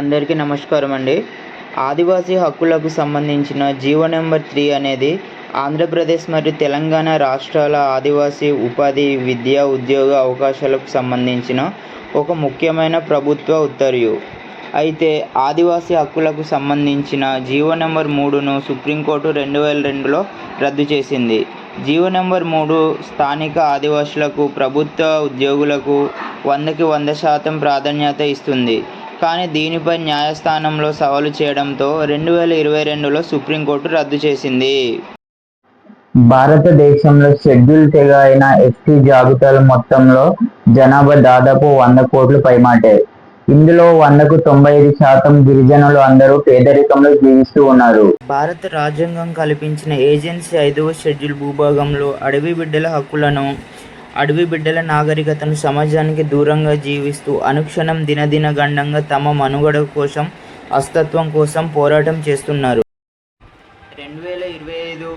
అందరికీ నమస్కారం అండి. ఆదివాసీ హక్కులకు సంబంధించిన జీవో నెంబర్ త్రీ అనేది ఆంధ్రప్రదేశ్ మరియు తెలంగాణ రాష్ట్రాల ఆదివాసీ ఉపాధి విద్యా ఉద్యోగ అవకాశాలకు సంబంధించిన ఒక ముఖ్యమైన ప్రభుత్వ ఉత్తర్వు. అయితే ఆదివాసీ హక్కులకు సంబంధించిన జీవో నెంబర్ మూడును సుప్రీంకోర్టు రెండు వేల రెండులో రద్దు చేసింది. జీవో నెంబర్ మూడు స్థానిక ఆదివాసులకు ప్రభుత్వ ఉద్యోగులకు వందకి వంద శాతం ప్రాధాన్యత ఇస్తుంది. కానీ దీనిపై న్యాయస్థానంలో సవాలు చేయడంతో రెండు వేల ఇరవై రెండులో సుప్రీంకోర్టు రద్దు చేసింది. భారతదేశంలో షెడ్యూల్ తెగ అయిన ఎస్టీ జాబితాల మొత్తంలో జనాభా దాదాపు వంద కోట్లు పైమాటే. ఇందులో వందకు తొంభై ఐదు శాతం గిరిజనులు అందరూ పేదరికంలో జీవిస్తూ ఉన్నారు. భారత రాజ్యాంగం కల్పించిన ఏజెన్సీ ఐదవ షెడ్యూల్ భూభాగంలో అడవి బిడ్డల హక్కులను అడవి బిడ్డల నాగరికతను సమాజానికి దూరంగా జీవిస్తూ అనుక్షణం దినదిన గండంగా తమ మనుగడ కోసం అస్తత్వం కోసం పోరాటం చేస్తున్నారు. రెండు వేల ఇరవై ఐదు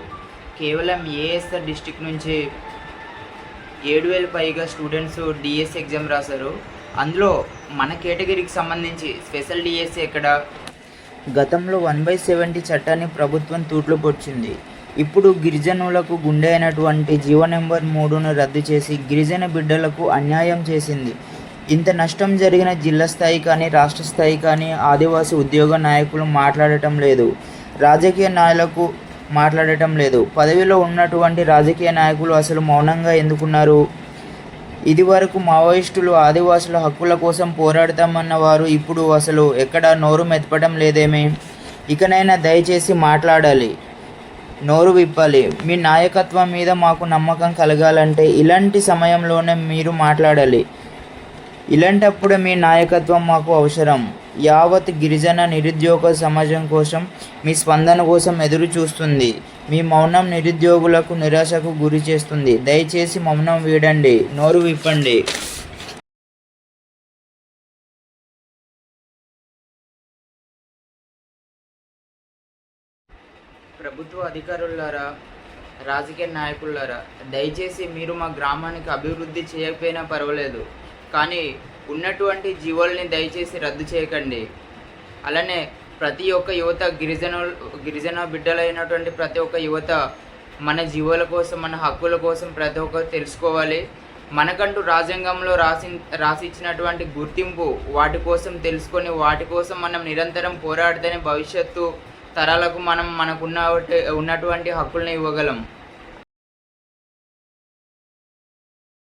కేవలం ఏఎస్ఆర్ డిస్టిక్ నుంచి ఏడు వేల పైగా స్టూడెంట్స్ డిఎస్ ఎగ్జామ్ రాశారు. అందులో మన కేటగిరీకి సంబంధించి స్పెషల్ డిఎస్సి ఎక్కడ? గతంలో వన్ బై సెవెంటీ చట్టాన్ని ప్రభుత్వం తూట్లు పొడిచింది. ఇప్పుడు గిరిజనులకు గుండె అయినటువంటి జీవో నెంబర్ మూడును రద్దు చేసి గిరిజన బిడ్డలకు అన్యాయం చేసింది. ఇంత నష్టం జరిగిన జిల్లా స్థాయి కానీ రాష్ట్ర స్థాయి కానీ ఆదివాసీ ఉద్యోగ నాయకులు మాట్లాడటం లేదు. రాజకీయ నాయకులకు మాట్లాడటం లేదు. పదవిలో ఉన్నటువంటి రాజకీయ నాయకులు అసలు మౌనంగా ఎందుకున్నారు? ఇదివరకు మావోయిస్టులు ఆదివాసుల హక్కుల కోసం పోరాడతామన్న వారు ఇప్పుడు అసలు ఎక్కడ నోరు మెత్తపడం లేదేమి? ఇకనైనా దయచేసి మాట్లాడాలి. నోరు విప్పాలి. మీ నాయకత్వం మీద మాకు నమ్మకం కలగాలంటే ఇలాంటి సమయంలోనే మీరు మాట్లాడాలి. ఇలాంటప్పుడు మీ నాయకత్వం మాకు అవసరం. యావత్ గిరిజన నిరుద్యోగ సమాజం కోసం మీ స్పందన కోసం ఎదురు చూస్తుంది. మీ మౌనం నిరుద్యోగులకు నిరాశకు గురి చేస్తుంది. దయచేసి మౌనం వీడండి. నోరు విప్పండి. ప్రభుత్వ అధికారులారా రాజకీయ నాయకులారా దయచేసి మీరు మా గ్రామానికి అభివృద్ధి చేయకపోయినా పర్వాలేదు. కానీ ఉన్నటువంటి జీవోల్ని దయచేసి రద్దు చేయకండి. అలానే ప్రతి ఒక్క యువత గిరిజన గిరిజన బిడ్డలైనటువంటి ప్రతి ఒక్క యువత మన జీవోల కోసం మన హక్కుల కోసం ప్రతి ఒక్కరు తెలుసుకోవాలి. మనకంటూ రాజ్యాంగంలో రాసి రాసిచ్చినటువంటి గుర్తింపు వాటి కోసం తెలుసుకొని వాటి కోసం మనం నిరంతరం పోరాడితేనే భవిష్యత్తు తరాలకు మనం మనకున్న ఉన్నటువంటి హక్కుల్ని ఇవ్వగలం.